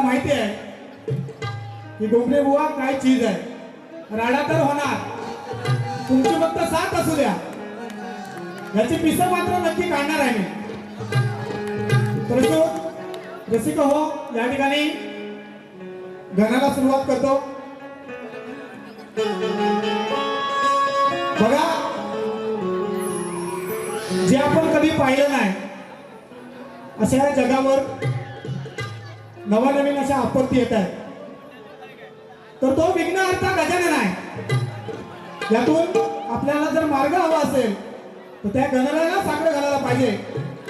बुवांना माहिती आहे की डोंबरे बुवा काय चीज आहे? राडा तर होणार. तुमची फक्त साथ असू द्या. याची पिसं मात्र नक्की काढणार आहे मी. परंतु रसिक हो या ठिकाणी गाण्याला सुरुवात करतो. बघा जे आपण कधी पाहिलं नाही अशा या जगावर नवा नवीन अशा आपत्ती येत आहेत. तर तो विघ्नहर्ता गजानन आहे. यातून आपल्याला जर मार्ग हवा असेल तर त्या गणरायाला साकडं घालायला पाहिजे.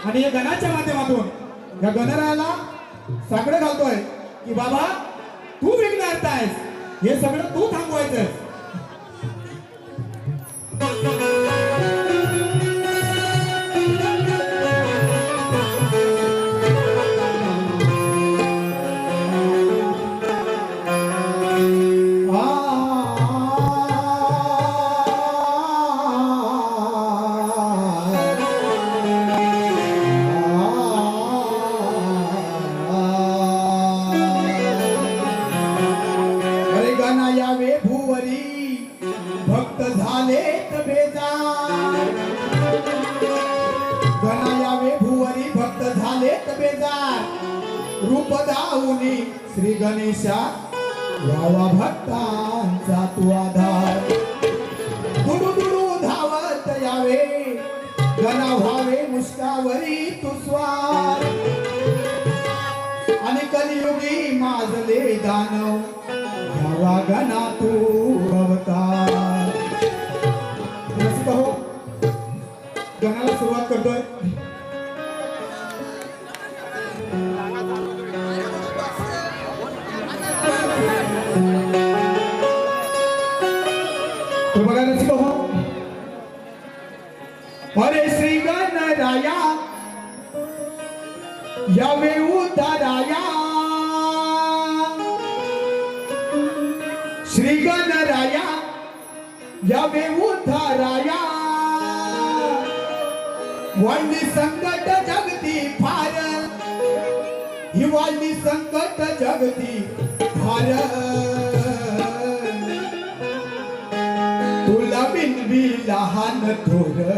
आणि या गणाच्या माध्यमातून या गणरायाला साकडं घालतोय की बाबा तू विघ्नहर्ता आहेस. हे सगळं तू थांबवायचं बेजार गणा यावे भुवरी भक्त झाले बेजार. रूप दाऊनी श्री गणेशा यावा भक्तांचा तू आधार. दुडू दुडू धावत यावे. गणा व्हावे मुस्कावरी तू स्वार. आणि कलियुगी माजले दानव. यावा गणा तू अवतार. गणाला सुरुवात करतोय. तर बघा रसिक हो. अरे श्री गणराया यावे उताराया श्री गणराया यावे उताराया वाढली संकट जगती फार. ही संकट जगती फार. तुला बिनबी लहान थोर.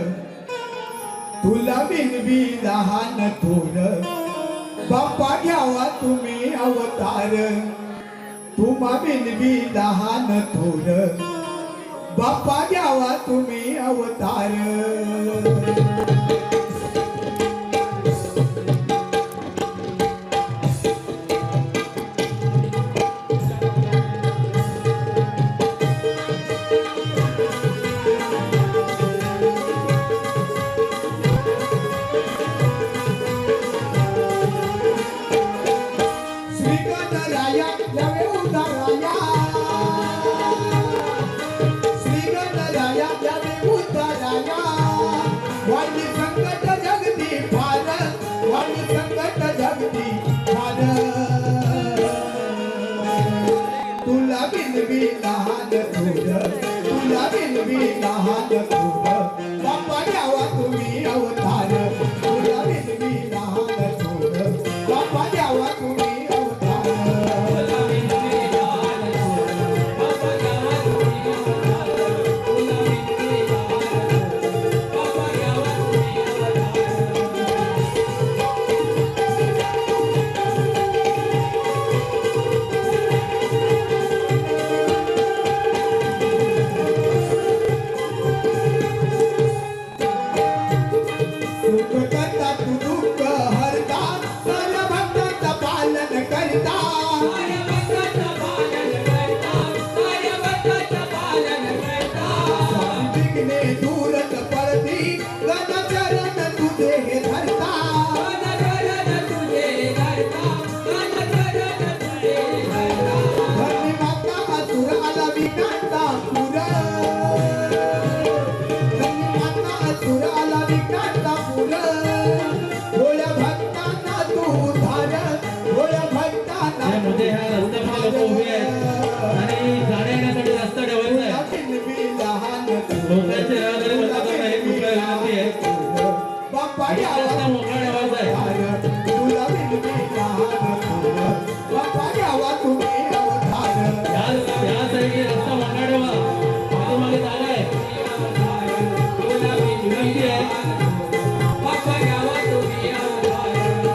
तुला बिनबी लहान थोर. बाप्पा घ्यावा तुम्ही अवतार. तुम्हा बिनबी लहान थोर. बाप्पा घ्यावा तुम्ही अवतार.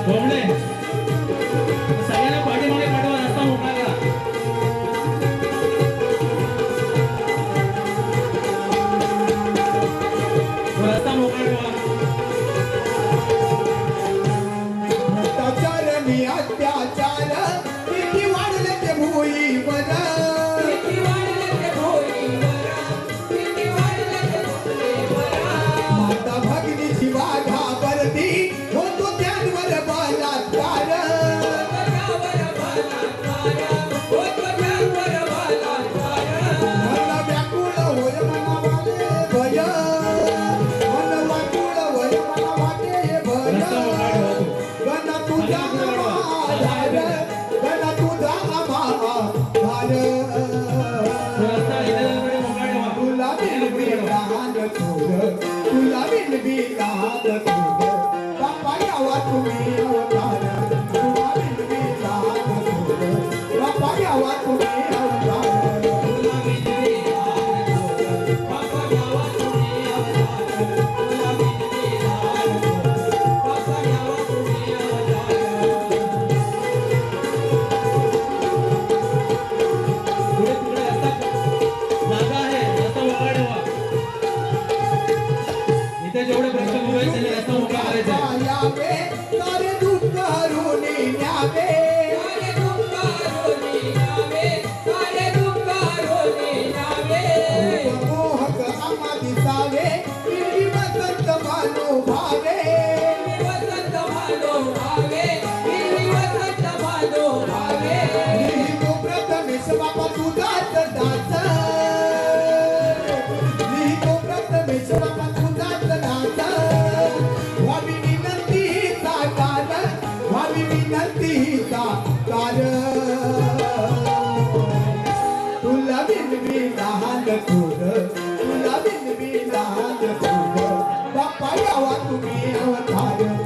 बोबडे सगळ्यांना पाठीमागे पाठवा रस्ता मोकळा करा. रस्ता मोकळा ठेवा. अत्याचार. away. Bhagavad